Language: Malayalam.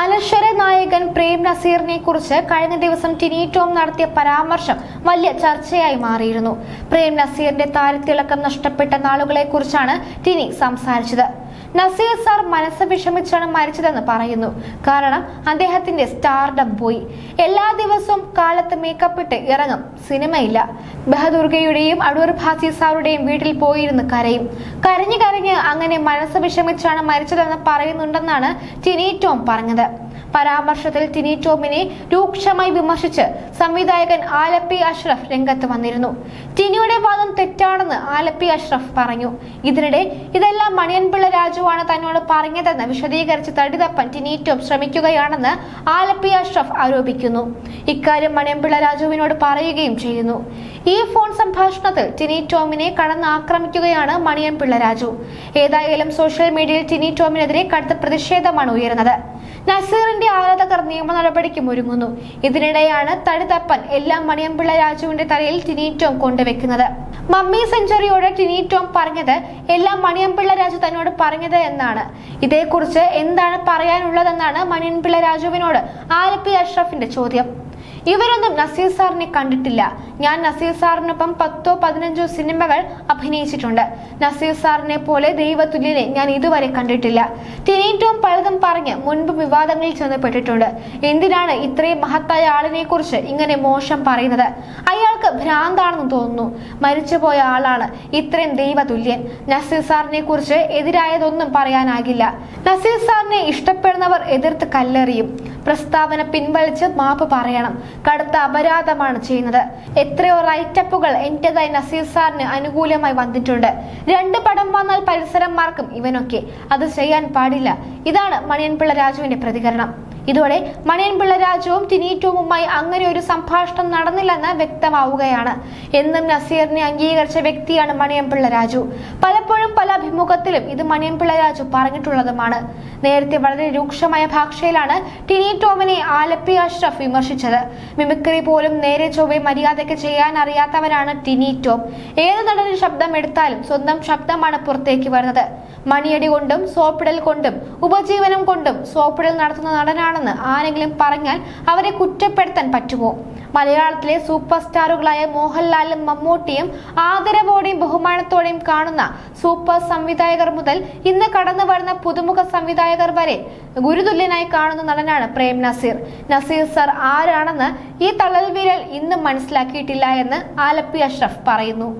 അനശ്വര നായകൻ പ്രേം നസീറിനെ കുറിച്ച് കഴിഞ്ഞ ദിവസം ടിനി ടോം നടത്തിയ പരാമർശം വലിയ ചർച്ചയായി മാറിയിരുന്നു. പ്രേം നസീറിന്റെ താരത്തിളക്കം നഷ്ടപ്പെട്ട നാളുകളെ കുറിച്ചാണ് ടിനി സംസാരിച്ചത്. നസീർ സാർ മനസ്സ് വിഷമിച്ചാണ് മരിച്ചതെന്ന് പറയുന്നു. കാരണം അദ്ദേഹത്തിന്റെ സ്റ്റാർഡം പോയി. എല്ലാ ദിവസവും കാലത്ത് മേക്കപ്പ് ഇട്ട് ഇറങ്ങും. സിനിമയില്ല. ബഹദുർഗയുടെയും അടൂർ ഭാസി സാറുടെയും വീട്ടിൽ പോയിരുന്ന് കരയും. കരഞ്ഞു കരഞ്ഞ് അങ്ങനെ മനസ്സ് വിഷമിച്ചാണ് മരിച്ചതെന്ന് പറയുന്നുണ്ടെന്നാണ് ടിനി ടോം പറഞ്ഞത്. പരാമർശത്തിൽ ടിനി ടോമിനെ രൂക്ഷമായി വിമർശിച്ച് സംവിധായകൻ ആലപ്പി അഷ്റഫ് രംഗത്ത് വന്നിരുന്നു. ടിനിയുടെ വാദം തെറ്റാണെന്ന് ആലപ്പി അഷ്റഫ് പറഞ്ഞു. ഇതിനിടെ ഇതെല്ലാം മണിയൻപിള്ള രാജുവാണ് തന്നോട് പറഞ്ഞതെന്ന് വിശദീകരിച്ച് തടിതപ്പൻ ടിനി ടോം ശ്രമിക്കുകയാണെന്ന് ആലപ്പി അഷ്റഫ് ആരോപിക്കുന്നു. ഇക്കാര്യം മണിയൻപിള്ള രാജുവിനോട് പറയുകയും ചെയ്യുന്നു. ഈ ഫോൺ സംഭാഷണത്തിൽ ടിനി ടോമിനെ കടന്ന് ആക്രമിക്കുകയാണ് മണിയൻ രാജു. ഏതായാലും സോഷ്യൽ മീഡിയയിൽ ടിനി ടോമിനെതിരെ കടുത്ത പ്രതിഷേധമാണ് ഉയരുന്നത്. നസീറിന്റെ ആരാധകർ നിയമ നടപടിക്കും ഒരുങ്ങുന്നു. ഇതിനിടെയാണ് തടിതപ്പൻ എല്ലാം മണിയമ്പിള്ള രാജുവിന്റെ തലയിൽ ടോം കൊണ്ടുവെക്കുന്നത്. മമ്മി സെഞ്ചുറിയോട് ടോം പറഞ്ഞത് എല്ലാം മണിയമ്പിള്ള രാജു തന്നോട് പറഞ്ഞത് എന്നാണ്. ഇതേക്കുറിച്ച് എന്താണ് പറയാനുള്ളതെന്നാണ് മണിയൻപിള്ള രാജുവിനോട് ആലപ്പി അഷ്റഫിന്റെ ചോദ്യം. ഇവരൊന്നും നസീർ സാറിനെ കണ്ടിട്ടില്ല. ഞാൻ നസീർ സാറിനൊപ്പം പത്തോ പതിനഞ്ചോ സിനിമകൾ അഭിനയിച്ചിട്ടുണ്ട്. നസീർ സാറിനെ പോലെ ദൈവതുല്യനെ ഞാൻ ഇതുവരെ കണ്ടിട്ടില്ല. ടിനീറ്റോം പലതും പറഞ്ഞ് മുൻപ് വിവാദങ്ങളിൽ ചെന്നപ്പെട്ടിട്ടുണ്ട്. എന്തിനാണ് ഇത്രയും മഹത്തായ ആളിനെ കുറിച്ച് ഇങ്ങനെ മോശം പറയുന്നത്? അയാൾക്ക് ഭ്രാന്താണെന്ന് തോന്നുന്നു. മരിച്ചുപോയ ആളാണ് ഇത്രയും ദൈവതുല്യൻ. നസീർ സാറിനെ കുറിച്ച് എതിരായതൊന്നും പറയാനാകില്ല. നസീർ സാറിനെ ഇഷ്ടപ്പെടുന്നവർ എതിർത്ത് കല്ലെറിയും. പ്രസ്താവന പിൻവലിച്ച് മാപ്പ് പറയണം. കടുത്ത അപരാധമാണ് ചെയ്യുന്നത്. എത്രയോ റൈറ്റപ്പുകൾ എന്റേതായി നസീർ സാറിന് അനുകൂലമായി വന്നിട്ടുണ്ട്. രണ്ട് പടം വന്നാൽ പരിസരം മാർക്കും ഇവനൊക്കെ. അത് ചെയ്യാൻ പാടില്ല. ഇതാണ് മണിയൻപിള്ള രാജുവിന്റെ പ്രതികരണം. ഇതോടെ മണിയൻപിള്ള രാജുവും ടിനീറ്റോവുമായി അങ്ങനെ ഒരു സംഭാഷണം നടന്നില്ലെന്ന് വ്യക്തമാവുകയാണ്. എന്നും നസീറിനെ അംഗീകരിച്ച വ്യക്തിയാണ് മണിയൻപിള്ള രാജു. പലപ്പോഴും പല അഭിമുഖത്തിലും ഇത് മണിയൻപിള്ള രാജു പറഞ്ഞിട്ടുള്ളതുമാണ്. നേരത്തെ വളരെ രൂക്ഷമായ ഭാഷയിലാണ് ടിനി ടോമിനെ ആലപ്പി അഷ്റഫ് വിമർശിച്ചത്. മിമിക്രി പോലും നേരെ ചൊവ്വെ മര്യാദയ്ക്ക് ചെയ്യാൻ അറിയാത്തവരാണ് ടിനി ടോം. ഏത് നടന് ശബ്ദം എടുത്താലും സ്വന്തം ശബ്ദമാണ് പുറത്തേക്ക് വരുന്നത്. മണിയടി കൊണ്ടും സോപ്പിടൽ കൊണ്ടും ഉപജീവനം കൊണ്ടും സോപ്പിടൽ നടത്തുന്ന നടനാണെന്ന് ആരെങ്കിലും പറഞ്ഞാൽ അവരെ കുറ്റപ്പെടുത്താൻ പറ്റുമോ? മലയാളത്തിലെ സൂപ്പർ സ്റ്റാറുകളായ മോഹൻലാലും മമ്മൂട്ടിയും ആദരവോടെയും ബഹുമാനത്തോടെയും കാണുന്ന സൂപ്പർ സംവിധായകർ മുതൽ ഇന്ന് കടന്നു വരുന്ന പുതുമുഖ സംവിധായകർ വരെ ഗുരുതുല്യനായി കാണുന്ന നടനാണ് പ്രേം നസീർ. നസീർ സർ ആരാണെന്ന് ഈ തള്ളൽ വിരൽ ഇന്നും മനസ്സിലാക്കിയിട്ടില്ല എന്ന് ആലപ്പി അഷ്റഫ് പറയുന്നു.